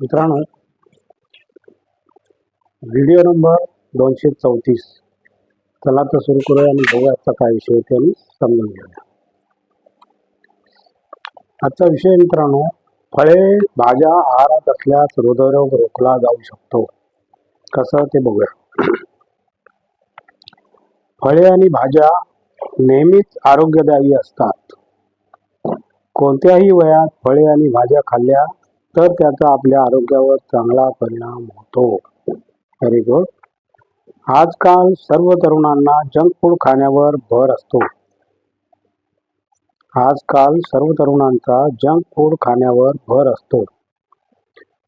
मित्रांनो video number दोनशे चौतीस. चला तर सुरू करूया आणि बघूया आजचा काय विषय ते आम्ही समजून घेऊया. आजचा विषय मित्रांनो फळे भाज्या आहारात असल्यास हृदयरोग रोखला जाऊ शकतो. कसं ते बघूया. फळे आणि भाज्या नेहमीच आरोग्यदायी असतात. कोणत्याही वयात फळे आणि भाज्या खाल्ल्या तर त्याचा आपल्या आरोग्यावर चांगला परिणाम होतो. व्हेरी गुड आजकाल सर्व तरुणांना जंक फूड खाण्यावर भर असतो. आजकाल सर्व तरुणांचा जंक फूड खाण्यावर भर असतो.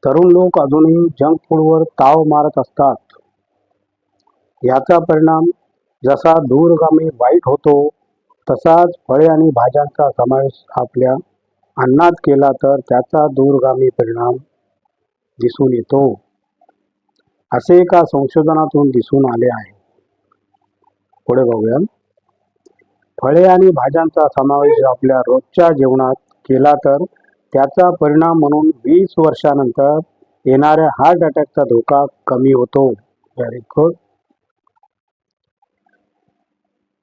तरुण लोक अजूनही जंक फूडवर ताव मारत असतात. याचा परिणाम जसा दूरगामी वाईट होतो तसाच फळे आणि भाज्यांचा समावेश आपल्या अन्नात केला तर त्याचा दूरगामी परिणाम दिसून येतो. असे एका संशोधनातून दिसून आले आहे. पुढे बघूया. फळे आणि भाज्यांचा समावेश आपल्या रोजच्या जेवणात केला तर त्याचा परिणाम म्हणून वीस वर्षानंतर येणाऱ्या हार्ट अटॅकचा धोका कमी होतो. व्हेरी गुड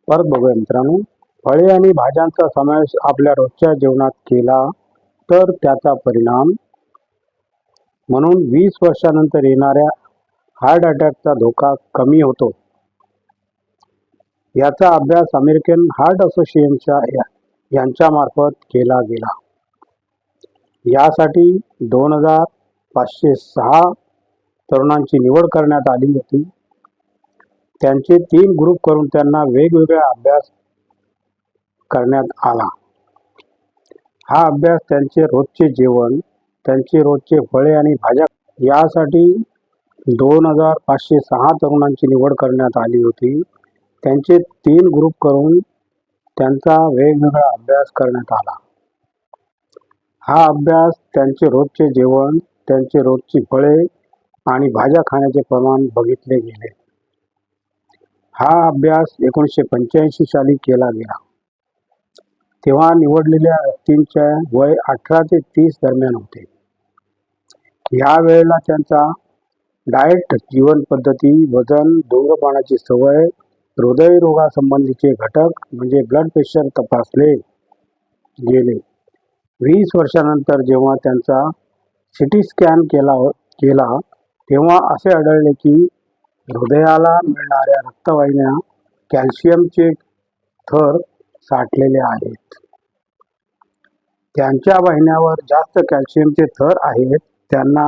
परत बघूया मित्रांनो. फळे आणि भाज्यांचा समावेश आपल्या रोजच्या जेवणात केला तर त्याचा परिणाम. म्हणून वीस वर्षानंतर येणाऱ्या हार्ट अटॅकचा धोका कमी होतो. याचा अभ्यास अमेरिकन हार्ट असोसिएशनच्या यांच्यामार्फत केला गेला. यासाठी दोन हजार पाचशे सहा तरुणांची निवड करण्यात आली होती. त्यांचे तीन ग्रुप करून त्यांना वेगवेगळ्या अभ्यास करण्यात आला. हा अभ्यास त्यांचे रोजचे जेवण त्यांचे रोजचे फळे आणि भाज्या यासाठी दोन हजार पाचशे सहा तरुणांची निवड करण्यात आली होती. त्यांचे तीन ग्रुप करून त्यांचा वेगवेगळा अभ्यास करण्यात आला. हा अभ्यास त्यांचे रोजचे जेवण त्यांचे रोजची फळे आणि भाज्या खाण्याचे प्रमाण बघितले गेले. हा अभ्यास एकोणीसशे पंच्याऐंशी साली केला गेला. तेव्हा निवडलेल्या व्यक्तींचे वय अठरा ते तीस दरम्यान होते. या वेळेला त्यांचा डाएट जीवन पद्धती वजन धूम्रपानाची सवय हृदयरोगासंबंधीचे घटक म्हणजे ब्लड प्रेशर तपासले गेले. वीस वर्षानंतर जेव्हा त्यांचा सिटी स्कॅन केला केला तेव्हा असे आढळले की हृदयाला मिळणाऱ्या रक्तवाहिन्या कॅल्शियमचे थर साठलेले आहेत. त्यांच्या वाहिन्यावर जास्त कॅल्शियमचे थर आहेत. त्यांना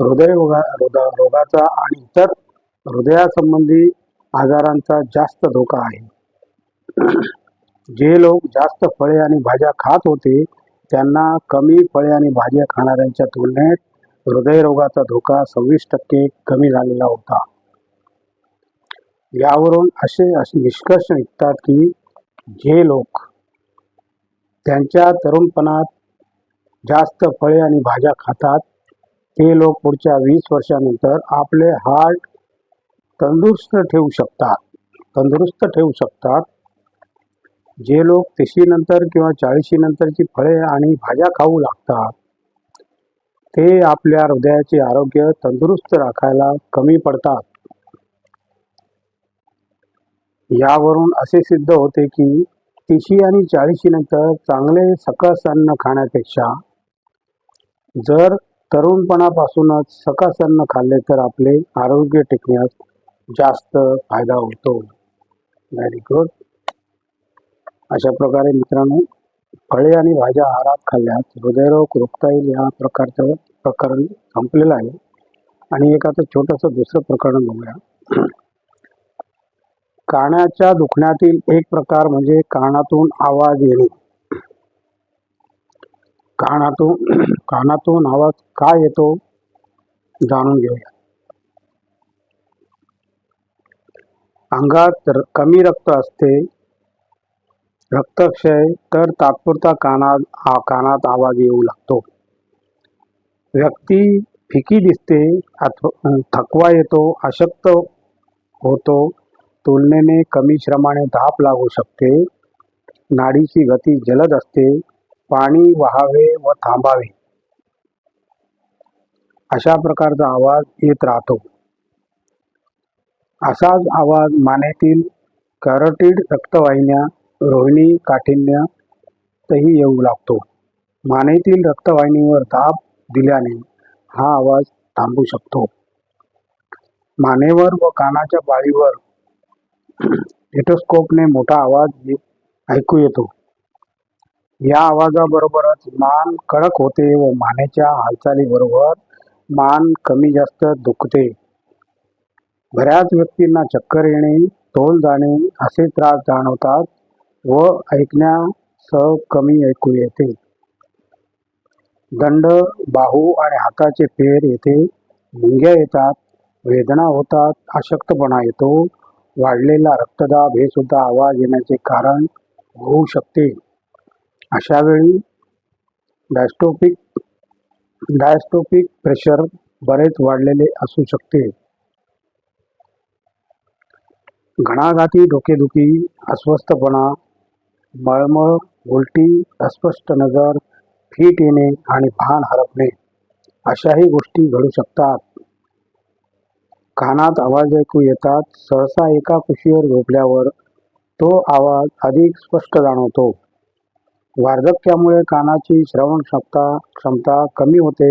हृदयरोगा हृदय रोगाचा आणि इतर हृदयासंबंधी आजारांचा जास्त धोका आहे. जे लोक जास्त फळे आणि भाज्या खात होते त्यांना कमी फळे आणि भाज्या खाणाऱ्यांच्या तुलनेत हृदयरोगाचा धोका सव्वीस टक्के कमी झालेला होता. यावरून असे असे निष्कर्ष निघतात की जे लोक त्यांच्या तरुणपणात जास्त फळे आणि भाज्या खातात ते लोक पुढच्या वीस वर्षानंतर आपले हार्ट तंदुरुस्त ठेवू शकतात. तंदुरुस्त ठेवू शकतात. जे लोक तिशीनंतर किंवा चाळीशीनंतरची फळे आणि भाज्या खाऊ लागतात ते आपल्या हृदयाचे आरोग्य तंदुरुस्त राखायला कमी पडतात. यावरून असे सिद्ध होते की तिशी आणि चाळीशी नंतर चांगले सकस अन्न खाण्यापेक्षा जर तरुणपणापासूनच सकस अन्न खाल्ले तर आपले आरोग्य टिकण्यास जास्त फायदा होतो. व्हेरी गुड अशा प्रकारे मित्रांनो फळे आणि भाज्या आहारात खाल्ल्यास हृदयरोग रोखता येईल या प्रकारचं प्रकरण संपलेलं आहे. आणि एक आता छोटंसं दुसरं प्रकरण बघूया. कानाच्या दुखण्यातील एक प्रकार म्हणजे कानातून आवाज येणे. कानातून कानातून आवाज का येतो जाणून घेऊया. अंगात कमी रक्त असते. रक्तक्षय तर तात्पुरता कानात आ- कानात आवाज येऊ लागतो. व्यक्ती फिकी दिसते अथवा थकवा येतो अशक्त होतो तुलनेने कमी श्रमाने धाप लागू शकते. नाडीची गती जलद असते. पाणी वाहावे व थांबावे. अशा प्रकारचा आवाज येत राहतो. असाच आवाज मानेतील कॅरोटीड रक्तवाहिन्या रोहिणी काठिन्यातही येऊ लागतो. मानेतील रक्तवाहिनीवर दाब दिल्याने हा आवाज थांबू शकतो. मानेवर व कानाच्या बाळीवर स्टेटोस्कोपने मोठा आवाज ऐकू येतो. या आवाजाबरोबरच मान कडक होते व मानेच्या हालचालीबरोबर मान कमी जास्त दुखते. बऱ्याच व्यक्तींना चक्कर येणे तोल जाणे असे त्रास जाणवतात व ऐकण्यासह कमी ऐकू येते. दंड बाहू आणि हाताचे पेर येथे मुंग्या येतात वेदना होतात अशक्तपणा येतो वाढलेला रक्तदाब हे सुद्धा आवाज येण्याचे कारण होऊ शकते. अशा वेळी डायस्टोपिक डायस्टोपिक प्रेशर बरेच वाढलेले असू शकते. घणाघाती डोकेदुखी अस्वस्थपणा मळमळ उलटी अस्पष्ट नजर फीट येणे आणि भान हरपणे अशाही गोष्टी घडू शकतात. कानात आवाज ऐकू येतात. सहसा एका कुशीवर झोपल्यावर तो आवाज अधिक स्पष्ट जाणवतो. वार्धक्यामुळे कानाची श्रवण क्षमता क्षमता कमी होते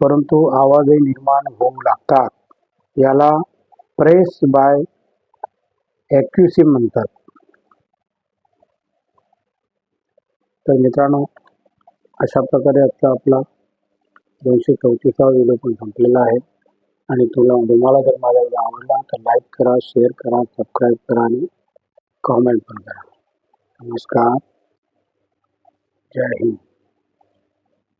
परंतु आवाजही निर्माण होऊ लागतात. याला प्रेस बाय ॲक्युसिम म्हणतात. तर मित्रांनो अशा प्रकारे आजचा आपला दोनशे चौतीसावा व्हिडिओ पण संपलेला आहे. आणि तुला तुम्हाला जर माझा व्हिडिओ आवडला तर लाईक करा शेअर करा सबस्क्राईब करा आणि कॉमेंट पण करा. नमस्कार. जय हिंद.